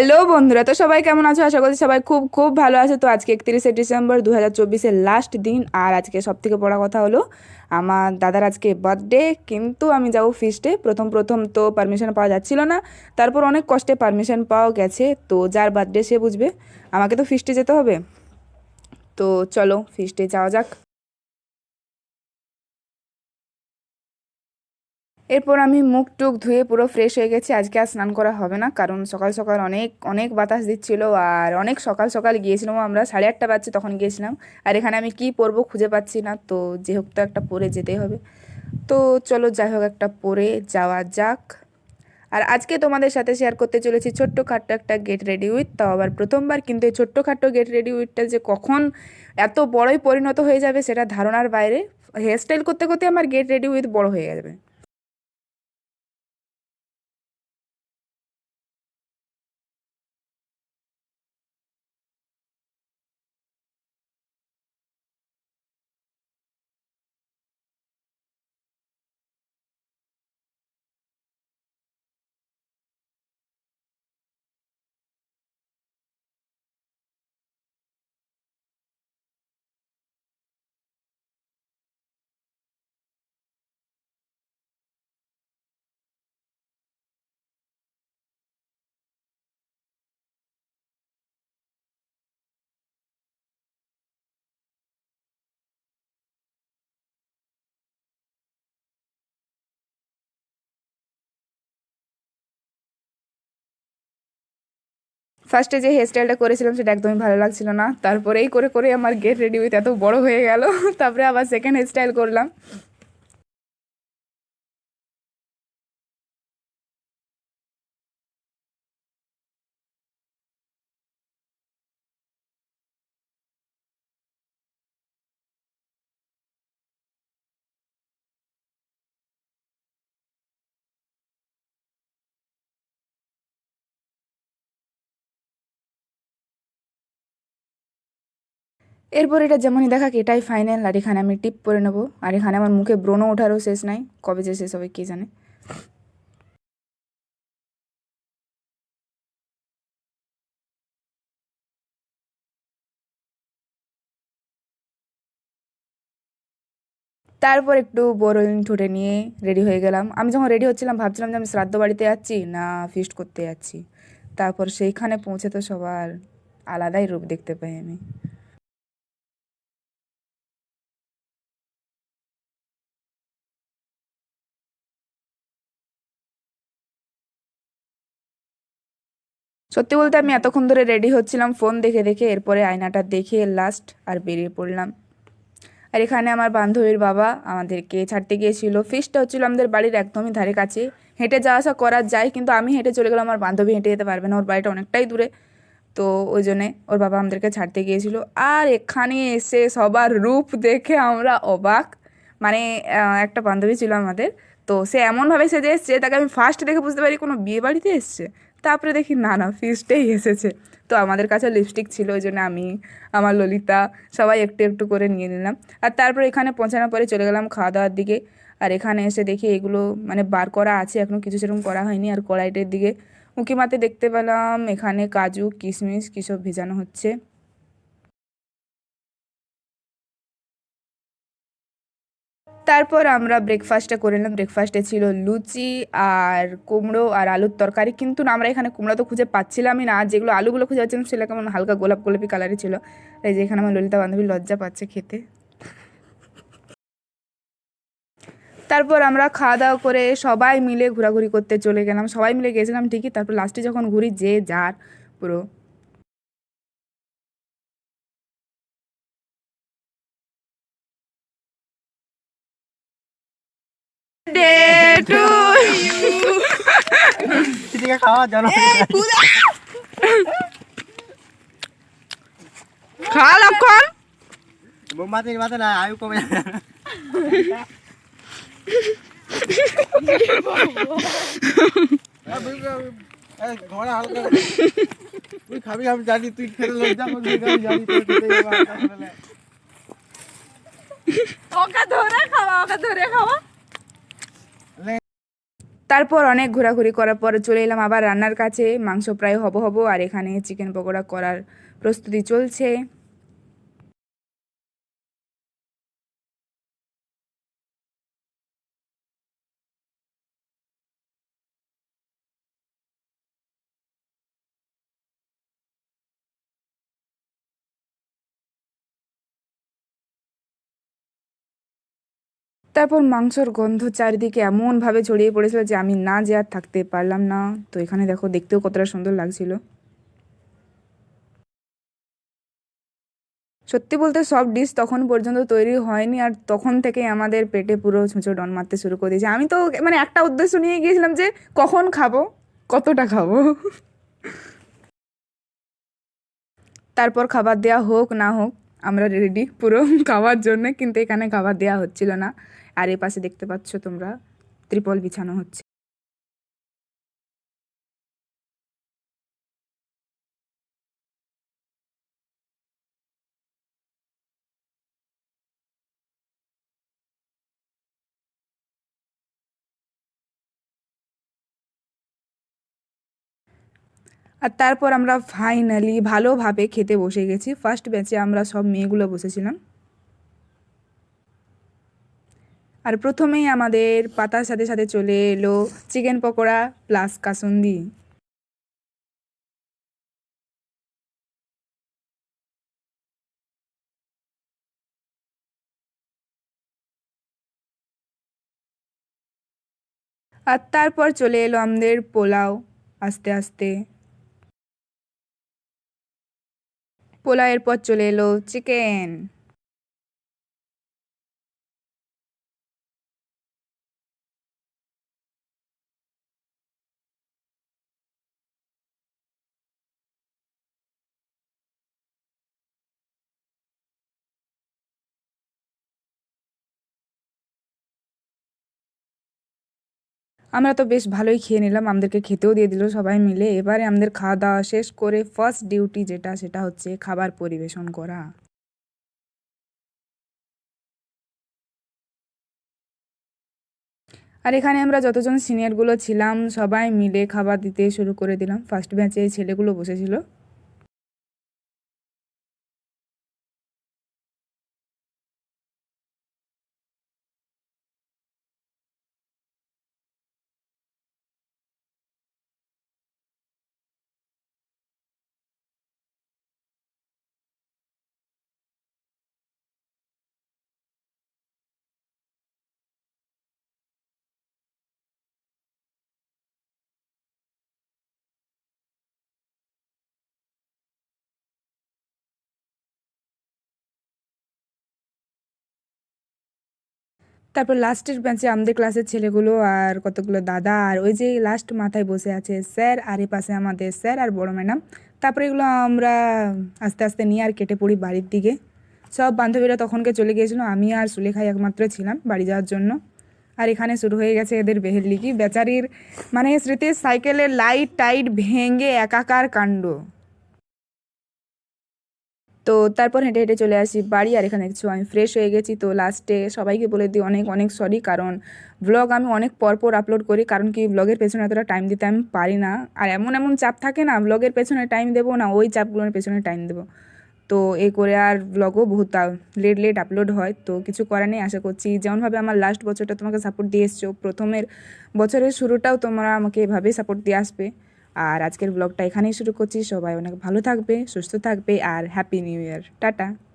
Hello বন্ধুরা। তো সবাই কেমন আছো? আশা করছি সবাই খুব খুব ভালো আছে। তো আজকে একত্রিশে ডিসেম্বর দু হাজার চব্বিশের লাস্ট দিন। আর আজকে সব থেকে বড় কথা হলো, আমার দাদার আজকে বার্থডে কিন্তু আমি যাব ফিস্টে প্রথম প্রথম তো পারমিশন পাওয়া যাচ্ছিল না। তারপর অনেক কষ্টে পারমিশন পাওয়া গেছে। তো যার বার্থডে সে বুঝবে। আমাকে তো ফিস্টে যেতে হবে। তো চলো ফিস্টে যাওয়া যাক। এরপর আমি মুখ টুক ধুয়ে পুরো ফ্রেশ হয়ে গেছি। আজকে আর স্নান করা হবে না, কারণ সকাল সকাল অনেক অনেক বাতাস দিচ্ছিল আর অনেক সকাল সকাল গিয়েছিলাম আমরা, সাড়ে আটটা বাজছে তখন গিয়েছিলাম। আর এখানে আমি কি পরবো খুঁজে পাচ্ছি না, তো যে হোক তো একটা পরে যেতে হবে। তো চলো যাই হোক একটা পরে যাওয়া যাক। আর আজকে তোমাদের সাথে শেয়ার করতে চলেছি ছোট্ট খাট্ট একটা গেট রেডি উইথ তাও আবার প্রথমবার, কিন্তু এই ছোট্ট খাট্ট গেট রেডি উইথটা যে কখন এত বড়ই পরিণত হয়ে যাবে, সেটা ধারণার বাইরে। হেয়ারস্টাইল করতে করতে আমার গেট রেডি উইথ বড় হয়ে যাবে। ফার্স্টে যে হেয়ার স্টাইলটা করেছিলাম, সেটা একদমই ভালো লাগছিল না। তারপরেই করে করে আমার গেট রেডি উইথ এত বড় হয়ে গেল। তারপরে আবার সেকেন্ড হেয়ার স্টাইল করলাম। এরপর এটা যেমনই দেখাক এটাই ফাইনাল আর এখানে আমি টিপ পরে নেব। আর এখানে আমার মুখে ব্রণ ওঠারও শেষ নাই, কবে যে শেষ হবে কে জানে। তারপর একটু বোরোলিন ঠুটে নিয়ে রেডি হয়ে গেলাম। আমি যখন রেডি হচ্ছিলাম, ভাবছিলাম যে আমি শ্রাদ্ধ বাড়িতে যাচ্ছি, না ফিস্ট করতে যাচ্ছি। তারপর সেইখানে পৌঁছে তো সবার আলাদাই রূপ দেখতে পাই আমি। সত্যি বলতে আমি এতক্ষণ ধরে রেডি হচ্ছিলাম ফোন দেখে দেখে, এরপরে আয়নাটা দেখে লাস্ট আর বেরিয়ে পড়লাম। আর এখানে আমার বান্ধবীর বাবা আমাদেরকে ছাড়তে গিয়েছিল। ফিসটা হচ্ছিল আমাদের বাড়ির একদমই ধারে কাছে। হেঁটে যাওয়া আসা করা যায়, কিন্তু আমি হেঁটে চলে গেলাম, আমার বান্ধবী হেঁটে যেতে পারবে না, ওর বাড়িটা অনেকটাই দূরে। তো ওই জন্যে ওর বাবা আমাদেরকে ছাড়তে গিয়েছিল। আর এখানে এসে সবার রূপ দেখে আমরা অবাক। মানে একটা বান্ধবী ছিল আমাদের। তো সে এমনভাবে সেজে এসছে তাকে আমি ফার্স্ট দেখে বুঝতে পারি কোনো বিয়ে বাড়িতে এসছে। তারপরে দেখি, না না ফিস্টেই এসেছে। তো আমাদের কাছে লিপস্টিক ছিল, ওই জন্য আমি, আমার ললিতা, সবাই একটু একটু করে নিয়ে নিলাম। আর তারপর এখানে পৌঁছানোর পরে চলে গেলাম খাওয়া দাওয়ার দিকে। আর এখানে এসে দেখি এগুলো মানে বার করা আছে এখনও কিছু সেরকম করা হয়নি। আর কড়াইটের দিকে উঁকি মাতে দেখতে পেলাম, এখানে কাজু, কিশমিশ কী সব ভেজানো হচ্ছে। তারপর আমরা ব্রেকফাস্টটা করে নিলাম। ব্রেকফাস্টে ছিল লুচি আর কুমড়ো আর আলুর তরকারি। কিন্তু আমরা এখানে কুমড়ো তো খুঁজে পাচ্ছিলামই না। আর যেগুলো আলুগুলো খুঁজে পাচ্ছিলাম, সেগুলো কেমন হালকা গোলাপ গোলাপি কালারই ছিল। তাই যে এখানে আমার ললিতা বান্ধবী লজ্জা পাচ্ছে খেতে। তারপর আমরা খাওয়া দাওয়া করে সবাই মিলে ঘোরাঘুরি করতে চলে গেলাম। সবাই মিলে গেছিলাম ঠিকই। তারপর লাস্টে যখন ঘুরি যে যার পুরো ডে টু চিটিকা খাওয়া জানো খা লক্ষণ না আয়ু কমে ঘোড়া হালকা তুই খাবি আমি জানি তুই খেলে লজ্জা করবি জানি ওকে ধরে খাওয়া ওকে ধরে খাওয়া তারপর অনেক ঘোরাঘুরি করার পর চলে এলাম আবার রান্নার কাছে। মাংস প্রায় হব হব আর এখানে চিকেন পকোড়া করার প্রস্তুতি চলছে। তারপর মাংসর গন্ধ চারিদিকে এমনভাবে ছড়িয়ে পড়েছিল যে আমি না যে আর থাকতে পারলাম না। তো এখানে দেখো, দেখতেও কতটা সুন্দর লাগছিল। সত্যি বলতে সব ডিশ তখন পর্যন্ত তৈরি হয়নি আর তখন থেকে আমাদের পেটে পুরো ছুঁচো ডন মারতে শুরু করে দিয়েছে। আমি তো মানে একটা উদ্দেশ্য নিয়ে গিয়েছিলাম যে কখন খাব, কতটা খাব। তারপর খাবার দেওয়া হোক না হোক, আমরা রেডি পুরো খাওয়ার জন্য, কিন্তু এখানে খাবার দেওয়া হচ্ছিল না। আর এ পাশে দেখতে পাচ্ছ তোমরা? ত্রিপল বিছানো হচ্ছে। আর তারপর আমরা ফাইনালি ভালোভাবে খেতে বসে গেছি। ফার্স্ট ব্যাচে আমরা সব মেয়েগুলো বসেছিলাম। আর প্রথমেই আমাদের পাতার সাথে সাথে চলে এলো চিকেন পকোড়া প্লাস কাসুন্দি। আর তারপর চলে এলো আমাদের পোলাও আস্তে আস্তে। পোলাওয়ের পর চলে এলো চিকেন। আমরা তো বেশ ভালোই খেয়ে নিলাম, আমাদেরকে খেতেও দিয়ে দিল সবাই মিলে। এবারে আমাদের খাওয়া দাওয়া শেষ করে ফার্স্ট ডিউটি যেটা, সেটা হচ্ছে খাবার পরিবেশন করা। আর এখানে আমরা যতজন সিনিয়রগুলো ছিলাম, সবাই মিলে খাবার দিতে শুরু করে দিলাম। ফার্স্ট ব্যাচে ছেলেগুলো বসেছিল। তারপর লাস্টের বেঞ্চে আমাদের ক্লাসের ছেলেগুলো আর কতগুলো দাদা আর ওই যে লাস্ট মাথায় বসে আছে স্যার আর এ পাশে আমাদের স্যার আর বড় ম্যাডাম তারপরে এগুলো আমরা আস্তে আস্তে নিয়ে আর কেটে পড়ি বাড়ির দিকে। সব বান্ধবীরা তখনকে চলে গিয়েছিল, আমি আর সুলেখাই একমাত্র ছিলাম বাড়ি যাওয়ার জন্য। আর এখানে শুরু হয়ে গেছে এদের বেহেলিকি। বেচারির মানে স্মৃতির সাইকেলের লাইট টাইট ভেঙে একাকার কাণ্ড। তো তারপর হেঁটে হেঁটে চলে আসি বাড়ি আর এখানে দেখছ আমি ফ্রেশ হয়ে গেছি। তো লাস্টে সবাইকে বলে দিই অনেক অনেক সরি কারণ ব্লগ আমি অনেক পর পর আপলোড করি কারণ কি ব্লগের পেছনে এতটা টাইম দিতে আমি পারি না। আর এমন এমন চাপ থাকে না ব্লগের পেছনে টাইম দেবো না ওই চাপগুলোর পেছনে টাইম দেবো। তো এ করে আর ব্লগও বহুত লেট লেট আপলোড হয়। তো কিছু করার নেই, আশা করছি যেমনভাবে আমার লাস্ট বছরটা তোমাকে সাপোর্ট দিয়ে এসছো, প্রথমের বছরের শুরুটাও তোমরা আমাকে এভাবেই সাপোর্ট দিয়ে আসবে। আর আজকের ব্লগটা এখানেই শুরু করছি। সবাই অনেক ভালো থাকবে, সুস্থ থাকবে আর হ্যাপি নিউ ইয়ার টাটা।